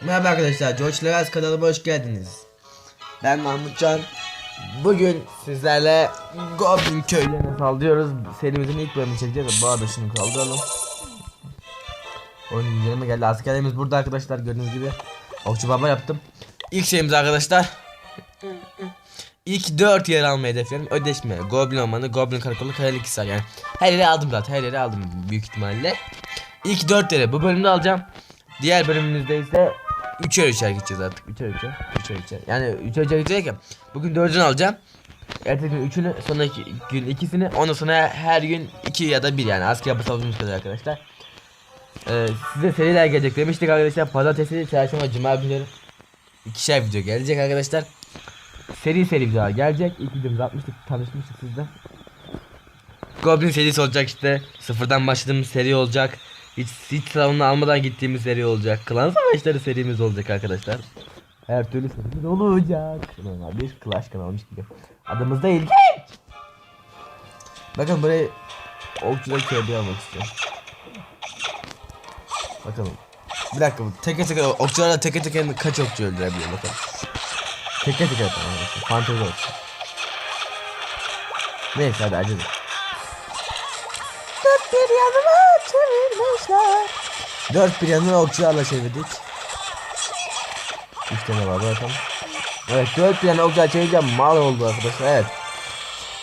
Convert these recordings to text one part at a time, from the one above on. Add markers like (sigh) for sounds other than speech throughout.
Merhaba arkadaşlar, George Leraz kanalıma hoş geldiniz. Ben Mahmutcan. Bugün sizlerle Goblin köylerine saldırıyoruz. Serimizin ilk bölümünü çekeceğiz. Bu arada şunu kaldıralım. Oyun inceleme geldi. Askerlerimiz burada arkadaşlar gördüğünüz gibi. Okçu baba yaptım. İlk şeyimiz arkadaşlar. İlk 4 yer almayı hedefliyorum. Ödeşme, Goblin Ormanı, Goblin Karakolu, Kayalık Hisar yani. Her yeri aldım zaten. Her yeri aldım büyük ihtimalle. İlk 4 yere bu bölümde alacağım. Diğer bölümümüzde ise 3'er 3'er gideceğiz artık. 3'er 3'er. 3'er 3'er. Yani 3'er 3'er gidecek ya. Bugün 4'ünü alacağım. Ertesi gün 3'ünü, sonraki gün ikisini, ondan sonra her gün 2 ya da 1 yani asker yapabildiğimiz kadar arkadaşlar. Ee, size seriler gelecek demiştik arkadaşlar. Pazartesi, çarşamba, cuma günleri ikişer video gelecek arkadaşlar. Seri seri videolar gelecek. İlk videomuzda atmıştık, tanışmıştık sizde. Goblin serisi olacak işte. Sıfırdan başladığımız seri olacak. Hiç hiç sınavını almadan gittiğimiz seri olacak. Klan savaşları serimiz olacak arkadaşlar. Her türlü serimiz olacak. Normal bir Clash kanalmış gibi. Adımız da ilginç. Bakın burayı okçuda köyde almak istiyorum. Bakalım. Bir dakika teke teke okçularla teke teke kaç okçu öldürebiliyor bakalım. Teke teke arkadaşlar. Fantezi okçu. Neyse hadi acele. Dört bir yanıma çevirmişler. Dört bir yanına okçularla çevirdik. Üç tane var bakalım. Evet dört bir yana okçularla çevireceğim. Mal oldu arkadaşlar evet.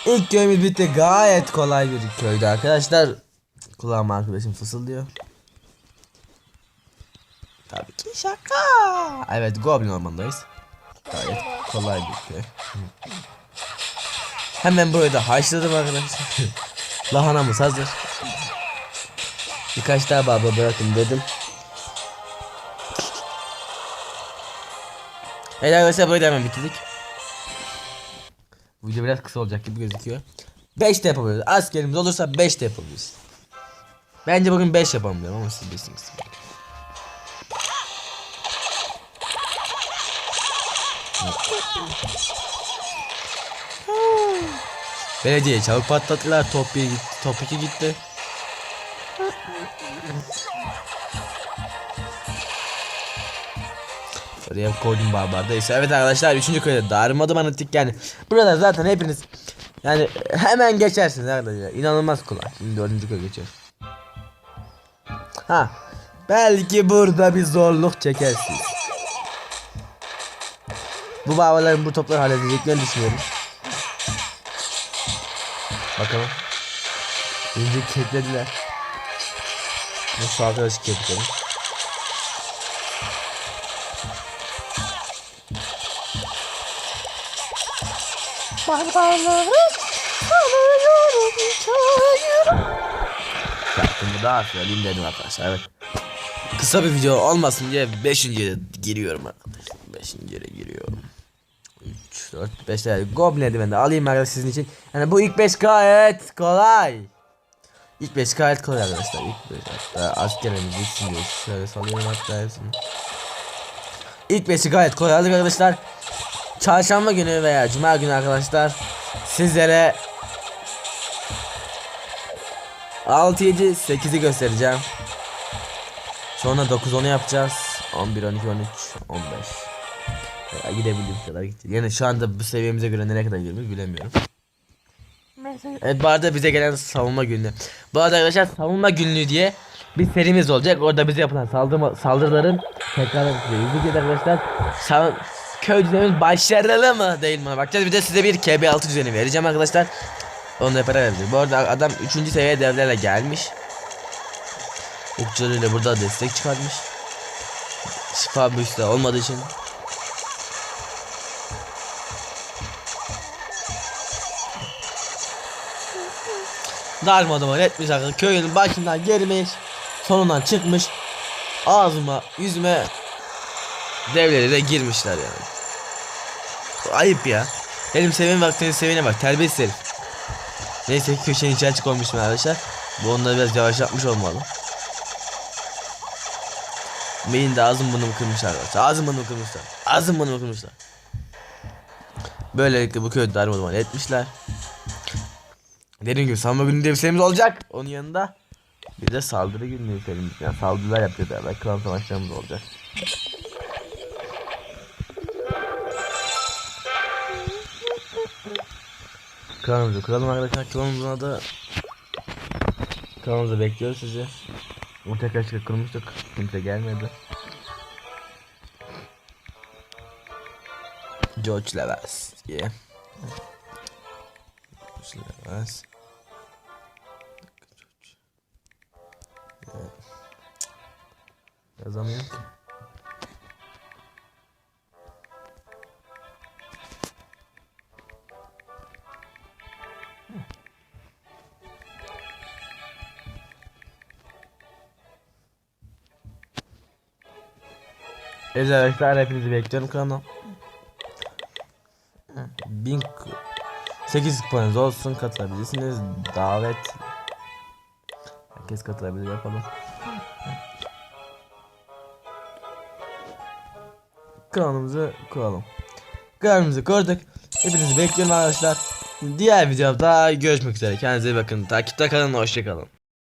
İlk köyümüz bitti. Gayet kolay bir köydü arkadaşlar. Kulağıma arkadaşım fısıldıyor. Tabii ki şaka. Evet Goblin ormandayız. Gayet kolay bir köy. Hemen burayı da haşladım arkadaşlar. (laughs) Lahanamız hazır. Birkaç daha baba bırakın dedim. Evet arkadaşlar böyle hemen bitirdik. Bu video biraz kısa olacak gibi gözüküyor. 5 de yapabiliriz. Askerimiz olursa 5 de yapabiliriz. Bence bugün 5 yapalım diyorum ama siz bilirsiniz. Belediye çabuk patlattılar. Top 1 gitti. Top 2 gitti. Oraya koydum barbardayız. Evet arkadaşlar 3. köyde darmadım anlattık yani. Burada zaten hepiniz yani hemen geçersiniz arkadaşlar. İnanılmaz kolay. Şimdi 4. köy geçiyor. Ha. Belki burada bir zorluk çekersiniz. Bu babaların bu topları halledeceklerini düşünüyorum. Bakalım. Önce keklediler. Bu şu arkadaşı kekledim. Şarkımı daha söyleyeyim dedim arkadaşlar evet. Kısa bir video olmasın diye 5. yere giriyorum arkadaşlar. 5. yere giriyorum. 3, 4, 5 tane Goblin eldiveni de alayım arkadaşlar sizin için. Yani bu ilk 5 gayet kolay. İlk 5 gayet kolay arkadaşlar. İlk 5 hatta askerimiz gitsin diye şöyle salıyorum hatta hepsini. İlk 5'i gayet kolay arkadaşlar. Çarşamba günü veya cuma günü arkadaşlar sizlere 6 7 8'i göstereceğim. Sonra 9 10'u yapacağız. 11 12 13 15. Ya gidebildiğim kadar gideceğiz. Yani şu anda bu seviyemize göre nereye kadar gidiyoruz bilemiyorum. Evet bu arada bize gelen savunma günü. Bu arada arkadaşlar savunma günlüğü diye bir serimiz olacak. Orada bize yapılan saldırma, saldırıların tekrar izleyeceğiz arkadaşlar. Sa köy düzenimiz başarılı mı değil mi? Bakacağız bir de size bir KB6 düzeni vereceğim arkadaşlar. Onu da para vereceğiz. Bu arada adam 3. seviye devlerle gelmiş. Okçularıyla burada destek çıkartmış. Şifa büyüsü olmadığı için Darmaduman etmiş arkadaşlar. Köyün başından gelmiş. Sonundan çıkmış. Ağzıma, yüzüme devlere de girmişler yani. Ayıp ya. Benim seviyem bak senin seviyene bak. Terbiyesiz herif. Neyse ki köşenin içine açık olmuşum arkadaşlar. Bu onları biraz yavaşlatmış olmalı. Beyin de ağzım burnumu kırmışlar arkadaşlar. Ağzım burnumu kırmışlar. Ağzım burnumu kırmışlar. Böylelikle bu köyü darmaduman etmişler. Dediğim gibi savunma günü devselerimiz olacak. Onun yanında bir de saldırı günü devselerimiz. Yani saldırılar yapacağız beraber. Klan savaşlarımız olacak. Klanımızı kuralım arkadaşlar. Klanımızın adı Klanımızı bekliyoruz sizi. Orta kaçta kurmuştuk. Kimse gelmedi. George Levas. Yeah. George Levas. Evet. Yazamıyorum ki. Evet arkadaşlar hepinizi bekliyorum kanal. 1000 8 kupanız olsun katılabilirsiniz. Davet Herkes katılabilir yapalım. Kanalımızı kuralım. Kanalımızı kurduk. Hepinizi bekliyorum arkadaşlar. Diğer videoda görüşmek üzere. Kendinize iyi bakın. Takipte kalın. Hoşçakalın.